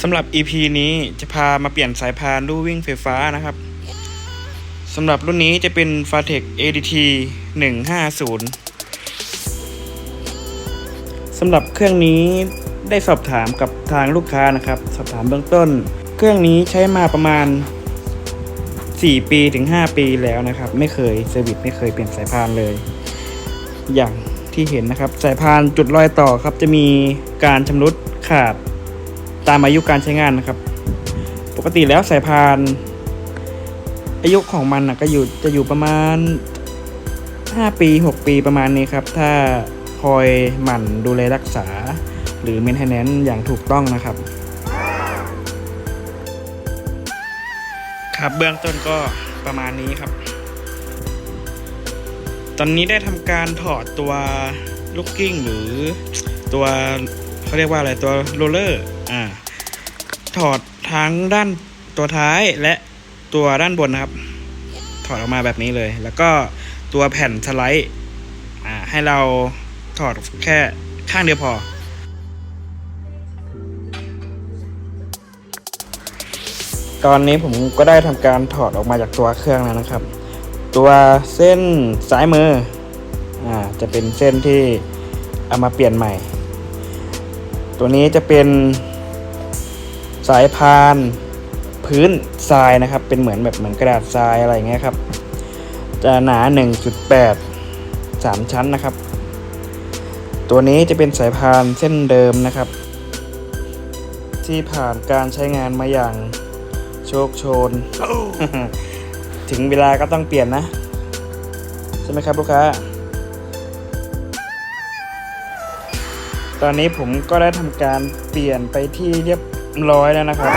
สำหรับ EP นี้จะพามาเปลี่ยนสายพานลู่วิ่งไฟฟ้านะครับสำหรับรุ่นนี้จะเป็น f a t e c ADT 150สำหรับเครื่องนี้ได้สอบถามกับทางลูกค้านะครับ สอบถามเบื้องต้น เครื่องนี้ใช้มาประมาณ 4 ปีถึง 5 ปีแล้วนะครับ ไม่เคยเซอร์วิสไม่เคยเปลี่ยนสายพานเลย อย่างที่เห็นนะครับ สายพานจุดรอยต่อครับจะมีการชำรุดขาด ตามอายุการใช้งานนะครับ ปกติแล้วสายพานอายุของมันนะก็อยู่จะอยู่ประมาณ 5 ปี 6 ปีประมาณนี้ครับ ถ้าคอยหมั่นดูแลรักษา หรือ maintenance อย่างถูกต้องนะครับ ครับเบื้องต้นก็ประมาณนี้ครับ ตอนนี้ได้ทำการถอดตัวลูกกิ้งหรือตัวเขาเรียกว่าอะไรตัวโรลเลอร์ อ่า ถอดทั้งด้านตัวท้ายและตัวด้านบนนะครับ ถอดออกมาแบบนี้เลย แล้วก็ตัวแผ่นสไลด์อ่าให้เราถอดแค่ข้างเดียวพอ ตอนนี้ผมก็ได้ทำการถอดออกมาจากตัวเครื่องแล้วนะครับ ตัวเส้นซ้ายมืออ่าจะเป็นเส้นที่เอามาเปลี่ยนใหม่ ตัวนี้จะเป็น สายพาน พื้นทรายนะครับ เป็นเหมือนแบบเหมือนกระดาษทรายอะไรเงี้ยครับ จะหนา 1.8 3 ชั้นนะครับ ตัวนี้จะเป็นสายพานเส้นเดิมนะครับ ที่ผ่านการใช้งานมาอย่างโชคโชน ถึงเวลาก็ต้องเปลี่ยนนะ ใช่ไหมครับลูกค้าตอนนี้ผมก็ได้ทำการเปลี่ยนไปที่เรียบ ร้อยแล้วนะครับ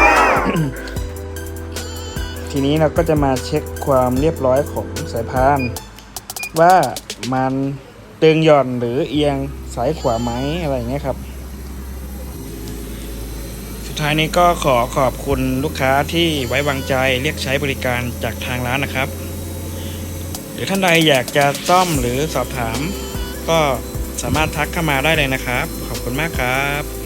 ทีนี้เราก็จะมาเช็คความเรียบร้อยของสายพาน ว่ามันตึงหย่อนหรือเอียงสายขวาไหมอะไรเงี้ยครับ สุดท้ายนี้ก็ขอขอบคุณลูกค้าที่ไว้วางใจเรียกใช้บริการจากทางร้านนะครับ หรือท่านใดอยากจะซ่อมหรือสอบถาม ก็สามารถทักเข้ามาได้เลยนะครับ ขอบคุณมากครับ